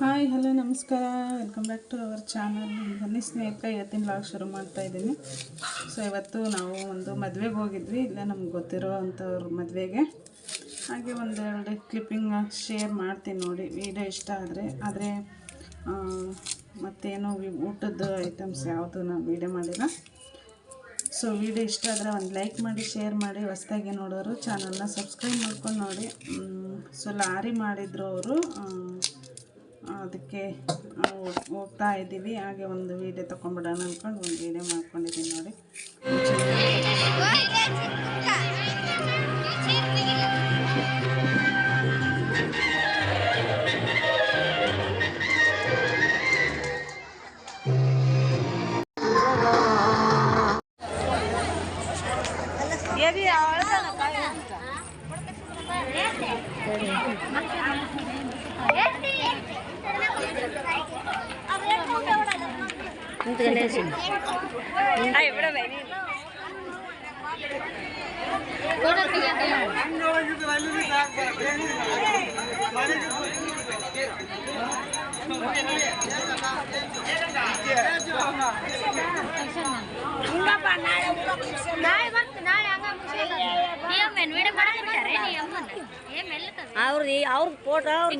Hi hello ನಮಸ್ಕಾರ. Welcome back to our channel ಬನ್ನಿ ಸ್ನೇಹಿತರೆ, ಇವತ್ತಿನ ಲಾಗ್ ಶುರು ಮಾಡ್ತಾ ಇದ್ದೀನಿ. ಸೊ ಇವತ್ತು ನಾವು ಒಂದು ಮದುವೆಗೆ ಹೋಗಿದ್ವಿ. ಇಲ್ಲ ನಮ್ಗೆ ಗೊತ್ತಿರೋ ಅಂಥವ್ರ ಮದುವೆಗೆ. ಹಾಗೆ ಒಂದೆರಡು ಕ್ಲಿಪ್ಪಿಂಗ್ ಶೇರ್ ಮಾಡ್ತೀನಿ ನೋಡಿ. ವಿಡಿಯೋ ಇಷ್ಟ ಆದರೆ. ಆದರೆ ಮತ್ತೇನು ಊಟದ ಐಟಮ್ಸ್ ಯಾವುದು ನಾನು ವೀಡಿಯೋ ಮಾಡಿಲ್ಲ. ಸೊ ವಿಡಿಯೋ ಇಷ್ಟ ಆದರೆ ಒಂದು ಲೈಕ್ ಮಾಡಿ ಶೇರ್ ಮಾಡಿ, ಹೊಸ್ದಾಗಿ ನೋಡೋರು ಚಾನಲ್ನ ಸಬ್ಸ್ಕ್ರೈಬ್ ಮಾಡ್ಕೊಂಡು ನೋಡಿ. ಸೊ ಲಾರಿ ಮಾಡಿದ್ರು ಅವರು. ಅದಕ್ಕೆ ಹೋಗ್ತಾ ಇದ್ದೀವಿ ಹಾಗೆ ಒಂದು ವೀಡಿಯೋ ತೊಗೊಂಬಿಡೋಣ ಅಂದ್ಕೊಂಡು ಒಂದು ವೀಡಿಯೋ ಮಾಡ್ಕೊಂಡಿದ್ದೀನಿ ನೋಡಿ ನಾಳೆ ಬರ್ತೀನಿ ನಾಳೆ ಹಂಗ ನೀ ಅಮ್ಮನ್ ವಿಡಿಯೋ ಮಾಡಕ್ಬಿಟ್ಟಾರೆ ನೀ ಅಮ್ಮನ ಏ ಮೆಲ್ಲಕದ ಅವ್ರದ್ದು ಅವ್ರ ಫೋಟೋ ಅವ್ರ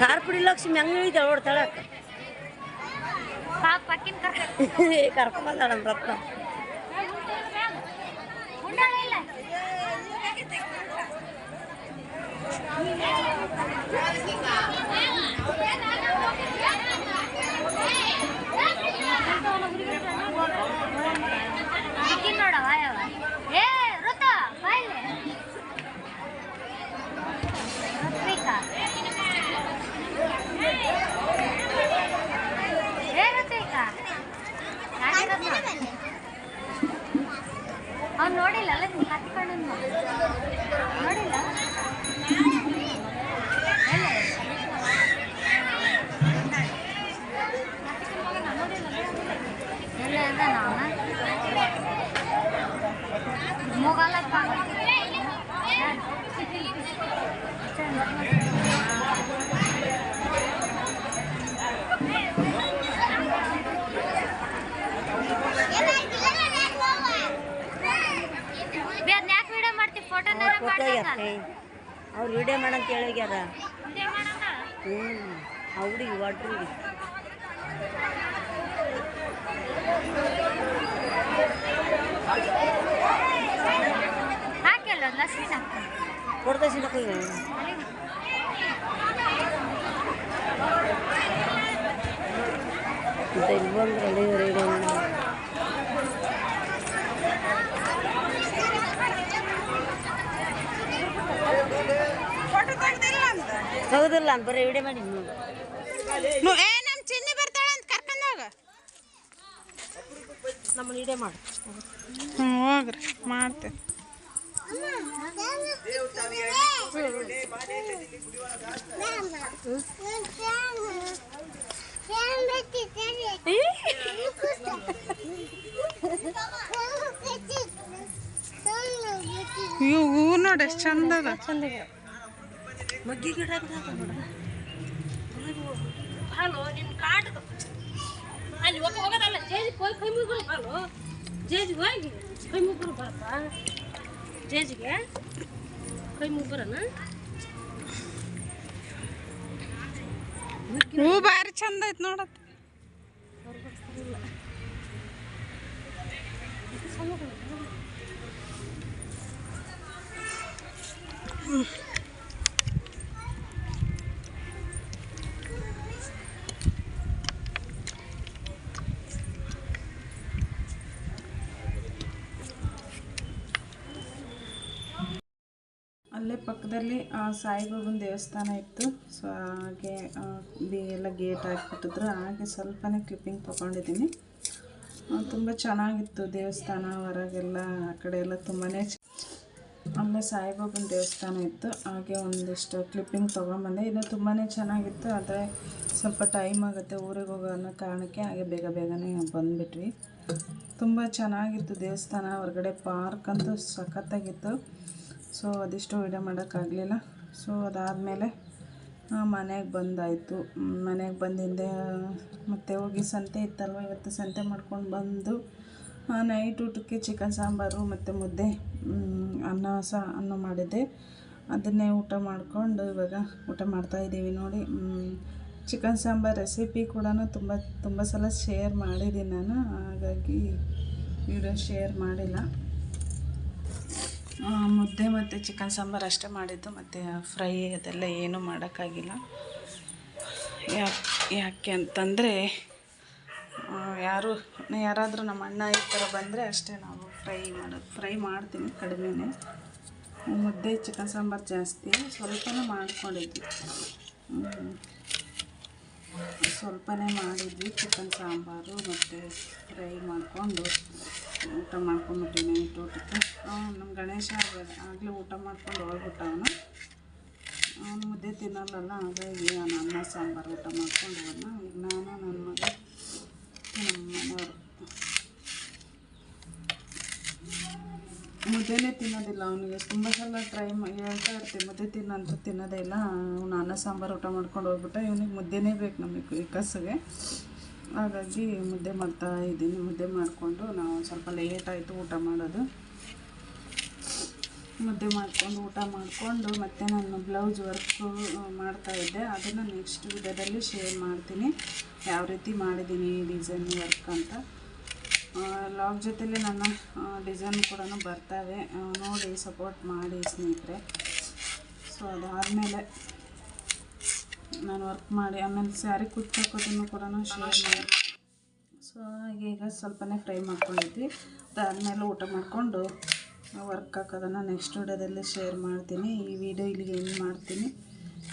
ಕಾರ್ಪುಡಿ ಲಕ್ಷ್ಮಿ ಹಂಗೆ ಇದ್ದಾಳೆ ನೋಡ್ತಾಳಕ್ಕ ಪಾಪ ಪಕ್ಕಿನ ಕರ್ಕ ಕರ್ಕೊಂಬಂದಾಳ ನಮ್ಮ ರತ್ನ ಉಂಡಾಳ ಇಲ್ಲ ಎಲ್ಲಿ ಅದಾನ ಅವ್ನ? ಮೂಗಲ್ಲಪ್ಪ ಬೇರೆ ಯಾಕೆ ವಿಡಿಯೋ ಮಾಡ್ತೀವಿ ಫೋಟೋನಾರ ಫೋಟೋ ಮಾಡ್ದಂಗ ಅವ್ರು ವಿಡಿಯೋ ಮಾಡಂತ ಹೇಳಿಗ್ಯಾರ ವಿಡಿಯೋ ಮಾಡಂಗ ಹ್ಞೂ ಆ ಹುಡುಗಿ ಒಟ್ರಿಗೆ ಹಾಕಿಲ್ಲ ಲಕ್ಷ್ಮೀನ ಕೊಡ್ತಾ ಸಿನಕ್ಕೆ ಅಂತ ಇಲ್ಲಿ ಬಂದ್ರಲ್ಲಿ ವಿಡಿಯೋ ಮಾಡ ಹೌದಿಲ್ಲ ಅಂತ. ಬರೀ ವಿಡಿಯೋ ಮಾಡಿ ನೋಡಿ ಏ ನಮ್ಮ ಚಿನ್ನಿ ಬರ್ತಾಳೆ ಅಂತ ಕರ್ಕೊಂಡು ಹೋಗ ನಮ್ಮ ಇಡೇ ಮಾಡು. ಹ್ಞೂ ಹೋಗ್ರಿ ಮಾಡ್ತೇನೆ. ಇವು ಹೂ ನೋಡಿ ಎಷ್ಟು ಚಂದ ಅದ. ಮಗ್ಗಿ ಗಿಡ ಹಲೋ ನಿನ್ ಕಾಟ್ ಅಲ್ಲಿ ಹೋಗ ಹೋಗೋದಲ್ಲ ಜೇಜಿ ಹೋಗಿ ಕೈ ಮುಗ್ರು ಹಲೋ ಜೇಜಿ ಹೋಗಿ ಕೈ ಮುಗ್ರು ಬರಪ್ಪ ಜೇಜಿಗೆ ಕೈ ಮುಗ್ಬರನ ಹೂ ಭಾರಿ ಚಂದ ಐತ್ ನೋಡತ್ ಅಲ್ಲೇ ಪಕ್ಕದಲ್ಲಿ ಸಾಯಿಬಾಬನ ದೇವಸ್ಥಾನ ಇತ್ತು. ಸೊ ಹಾಗೆ ಬಿ- ಎಲ್ಲ ಗೇಟ್ ಹಾಕಿಬಿಟ್ಟಿದ್ರು. ಹಾಗೆ ಸ್ವಲ್ಪನೇ ಕ್ಲಿಪ್ಪಿಂಗ್ ತೊಗೊಂಡಿದ್ದೀನಿ. ತುಂಬ ಚೆನ್ನಾಗಿತ್ತು ದೇವಸ್ಥಾನ, ಹೊರಗೆಲ್ಲ, ಆ ಕಡೆ ಎಲ್ಲ ತುಂಬಾ ಅಲ್ಲೇ ಸಾಯಿಬಾಬನ ದೇವಸ್ಥಾನ ಇತ್ತು. ಹಾಗೆ ಒಂದಿಷ್ಟು ಕ್ಲಿಪ್ಪಿಂಗ್ ತೊಗೊಂಬಂದೆ. ಇದು ತುಂಬಾ ಚೆನ್ನಾಗಿತ್ತು, ಆದರೆ ಸ್ವಲ್ಪ ಟೈಮ್ ಆಗುತ್ತೆ ಊರಿಗೆ ಹೋಗೋ ಅನ್ನೋ ಕಾರಣಕ್ಕೆ ಹಾಗೆ ಬೇಗ ಬೇಗನೆ ಬಂದುಬಿಟ್ವಿ. ತುಂಬ ಚೆನ್ನಾಗಿತ್ತು ದೇವಸ್ಥಾನ, ಹೊರಗಡೆ ಪಾರ್ಕ್ ಅಂತೂ ಸಖತ್ತಾಗಿತ್ತು. ಸೊ ಅದಿಷ್ಟು ವಿಡಿಯೋ ಮಾಡೋಕ್ಕಾಗಲಿಲ್ಲ. ಸೊ ಅದಾದಮೇಲೆ ಮನೆಗೆ ಬಂದಾಯಿತು. ಮನೆಗೆ ಬಂದಿಂದೆ ಮತ್ತೆ ಹೋಗಿ ಸಂತೆ ಇತ್ತಲ್ವ? ಇವತ್ತು ಸಂತೆ ಮಾಡ್ಕೊಂಡು ಬಂದು ನೈಟ್ ಊಟಕ್ಕೆ ಚಿಕನ್ ಸಾಂಬಾರು ಮತ್ತು ಮುದ್ದೆ ಅನ್ನ ಸಹ ಅನ್ನ ಮಾಡಿದ್ದೆ. ಅದನ್ನೇ ಊಟ ಮಾಡಿಕೊಂಡು ಇವಾಗ ಊಟ ಮಾಡ್ತಾಯಿದ್ದೀವಿ ನೋಡಿ. ಚಿಕನ್ ಸಾಂಬಾರ್ ರೆಸಿಪಿ ಕೂಡ ತುಂಬ ತುಂಬ ಸಲ ಶೇರ್ ಮಾಡಿದ್ದೀನಿ ನಾನು. ಹಾಗಾಗಿ ವೀಡಿಯೋ ಶೇರ್ ಮಾಡಿಲ್ಲ. ಮುದ್ದೆ ಮತ್ತು ಚಿಕನ್ ಸಾಂಬಾರು ಅಷ್ಟೇ ಮಾಡಿದ್ದು, ಮತ್ತು ಫ್ರೈ ಅದೆಲ್ಲ ಏನೂ ಮಾಡೋಕ್ಕಾಗಿಲ್ಲ. ಯಾಕೆ ಯಾಕೆ ಅಂತಂದರೆ ಯಾರು, ಯಾರಾದರೂ ನಮ್ಮ ಅಣ್ಣ ಈ ಥರ ಬಂದರೆ ಅಷ್ಟೇ ನಾವು ಫ್ರೈ ಮಾಡೋದು ಫ್ರೈ ಮಾಡ್ತೀನಿ ಕಡಿಮೆನೇ. ಮುದ್ದೆ ಚಿಕನ್ ಸಾಂಬಾರು ಜಾಸ್ತಿ, ಸ್ವಲ್ಪನೇ ಮಾಡ್ಕೊಂಡಿದ್ವಿ. ಸ್ವಲ್ಪನೇ ಮಾಡಿದ್ವಿ ಚಿಕನ್ ಸಾಂಬಾರು ಮತ್ತು ಫ್ರೈ ಮಾಡಿಕೊಂಡು. ಊಟ ಮಾಡ್ಕೊಂಡ್ಬಿಟ್ಟಿನಿ ಎಂಟು ಊಟಕ್ಕೆ ನಮ್ಮ ಗಣೇಶ ಆಗಲೇ ಊಟ ಮಾಡ್ಕೊಂಡು ಹೋಗ್ಬಿಟ್ಟ ಅವನು. ಅವನು ಮುದ್ದೆ ತಿನ್ನಲ್ಲಲ್ಲ ಹಾಗಾಗಿ ನಾನು ಅನ್ನ, ಸಾಂಬಾರು ಊಟ ಮಾಡ್ಕೊಂಡು ಹೋಗೋಣ ಈಗ ನಾನು ನನ್ನ ಮಗ ನಮ್ಮ ಮನೆಯವರು. ಮುದ್ದೆನೇ ತಿನ್ನೋದಿಲ್ಲ ಅವನಿಗೆ. ತುಂಬ ಸಲ ಟ್ರೈ ಹೇಳ್ತಾ ಇರ್ತೀವಿ ಮುದ್ದೆ ತಿನ್ನಂತೂ ತಿನ್ನೋದೇ ಇಲ್ಲ. ಅವನು ಅನ್ನ, ಸಾಂಬಾರು ಊಟ ಮಾಡ್ಕೊಂಡು ಹೋಗ್ಬಿಟ್ಟ. ಇವನಿಗೆ ಮುದ್ದೆನೇ ಬೇಕು ನಮಗೆ ಕಸಿಗೆ ಹಾಗಾಗಿ ಮುದ್ದೆ ಮಾಡ್ತಾ ಇದ್ದೀನಿ. ಮುದ್ದೆ ಮಾಡಿಕೊಂಡು ನಾವು ಸ್ವಲ್ಪ ಲೇಟ್ ಆಯಿತು ಊಟ ಮಾಡೋದು. ಮುದ್ದೆ ಮಾಡಿಕೊಂಡು ಊಟ ಮಾಡಿಕೊಂಡು ಮತ್ತೆ ನಾನು ಬ್ಲೌಸ್ ವರ್ಕು ಮಾಡ್ತಾಯಿದ್ದೆ ಅದನ್ನು ನೆಕ್ಸ್ಟ್ ವಿಡಿಯೋದಲ್ಲಿ ಶೇರ್ ಮಾಡ್ತೀನಿ. ಯಾವ ರೀತಿ ಮಾಡಿದ್ದೀನಿ ಡಿಸೈನ್ ವರ್ಕ್ ಅಂತ. ಲಾಗ್ ಜೊತೆಲಿ ನನ್ನ ಡಿಸೈನ್ ಕೂಡ ಬರ್ತವೆ ನೋಡಿ ಸಪೋರ್ಟ್ ಮಾಡಿ ಸ್ನೇಹಿತರೆ. ಸೊ ಅದಾದಮೇಲೆ ನಾನು ವರ್ಕ್ ಮಾಡಿ ಆಮೇಲೆ ಸ್ಯಾರಿ ಕುಚ್ಚಾಕೋದನ್ನು ಕೂಡ ಶೇರ್ ಮಾಡಿ ಸೊ ಹಾಗೆ ಈಗ ಸ್ವಲ್ಪನೇ ಫ್ರೈ ಮಾಡ್ಕೊಂಡಿದ್ವಿ. ಅದಾದಮೇಲೆ ಊಟ ಮಾಡಿಕೊಂಡು ವರ್ಕ್ ಹಾಕೋದನ್ನು ನೆಕ್ಸ್ಟ್ ವಿಡಿಯೋದಲ್ಲಿ ಶೇರ್ ಮಾಡ್ತೀನಿ. ಈ ವಿಡಿಯೋ ಇಲ್ಲಿಗೆ ಎಂಡ್ ಮಾಡ್ತೀನಿ.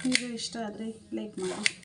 ವಿಡಿಯೋ ಇಷ್ಟ ಆದರೆ ಲೈಕ್ ಮಾಡಿ.